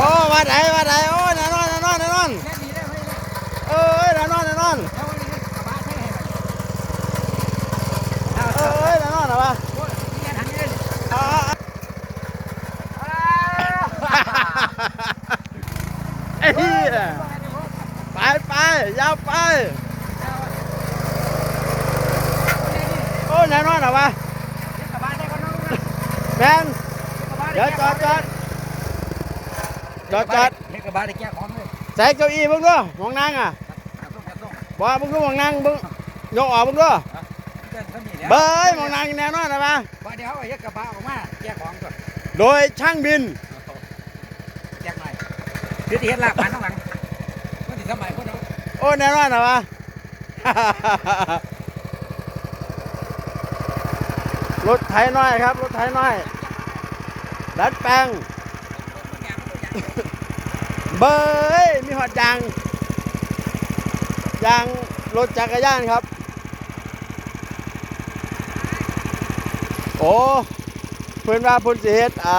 อ้มาไหนมาไหนโอ้แน่นอนแน่นอนแน่นอนแค่นี้ได้ไหมเนี่ยเอ้ยแน่นอนแน่นอนแล้ววันนี้กระบะใช่ไหมเอาเอ้ยแน่นอนเหรอวะโอ้ยนี่ยังทำยังไงเอาเอาเอาไอ้เหี้ยไปไปยาวไปโอ้แน่นอนเหรอวะกระบะได้ก็น้องนะแมนเดี๋ยวจอดจอด จอดจอดเฮ้ยกระบะได้แก้ของเลยใส่เก้าอี้มึงด้วยมองนั่งอะตัดต้องตัดต้องบ่มึงก็มองนั่งมึงยกออกมึงด้วยเดินเขาหนีแล้วเบ้ยมองนั่งแน่นอนเหรอวะว่าเดี๋ยวไอ้กระบะออกมาแก้ของก่อนโดยช่างบินแก้หน่อยคือที่เห็นลากมันข้างหลังก็ติดสมัยคนเราโอ้แน่นอนเหรอวะรถไถน้อยครับ รถไถน้อยดัดแปลง เบยมีหอดยางยางรถจักรยานครับ โอ้เพื่อนว่าเพุ่นสิเฮ็ดอ่า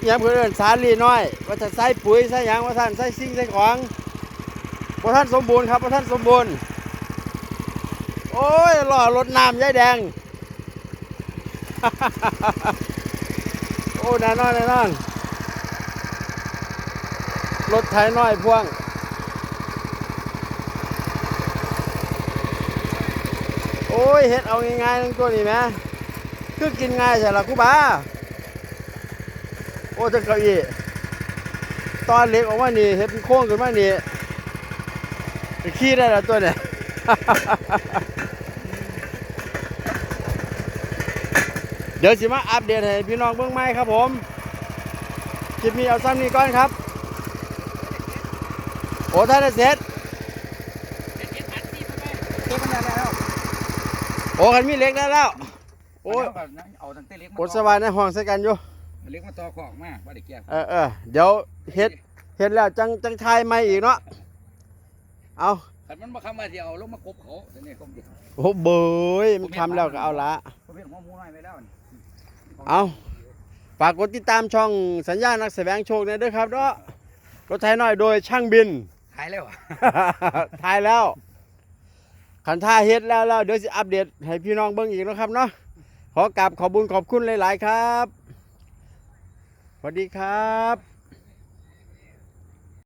อิหยังเพื่อนเอินสาลีน้อย ว่าจะใส่ปุ๋ยใส่ยังว่าท่านใส่สิ่งใส่ของว่าท่านสมบูรณ์ครับว่าท่านสมบูรณ์ โอ้ยหล่อรถน้ำยายแดง โอ้แน่นอนแน่นอน รถไถน้อยพ่วง โอ้ยเฮ็ดเอาง่ายๆนึงตัวนี้แหมคือกินง่ายใช่ละกูบ้า โอ้จังเก้าอี้ตอนเล็กออกมานี่เฮ็ดเป็นโค้งขึ้นมานี่ขี่ได้แล้วตัวเนี่ยเดี๋ยวสิมาอัปเดตให้พี่น้องเบิ่งใหม่ครับผมคลิปนี้เอาซ้ำนี้ก่อนครับ โอ้ท่านได้เสร็จเก็บมันได้แล้วโอ้คันมีเหล็กได้แล้ว โอ้ยเอาตั้งแต่เล็กกดสบายในห้องใส่กันอยู่เล็กมาต่อของมาว่าได้แก้เออเออเดี๋ยวเฮ็ดเฮ็ดแล้วจังจังทายใหม่อีกเนาะเอาขันมันมาคำว่าที่เอาลงมากบเขาเดี๋ยวนี้ผมเดี๋ยวโอ้เบยมันทำแล้วก็เอาละผมเห็นหัวหมูน้อยไปแล้วนี่เอาฝากกดติดตามช่องสัญญาณนักแสดงโชคเนี่ยด้วยครับเนาะรถไทยน้อยโดยช่างบิน หายแล้ว ถ่ายแล้วขันท่าเฮ็ดแล้วแล้วเดี๋ยวจะอัปเดตให้พี่น้องเบิ้งอีกนะครับเนาะขอกราบขอบคุญขอบคุณหลาย ๆ ครับสวัสดีครับ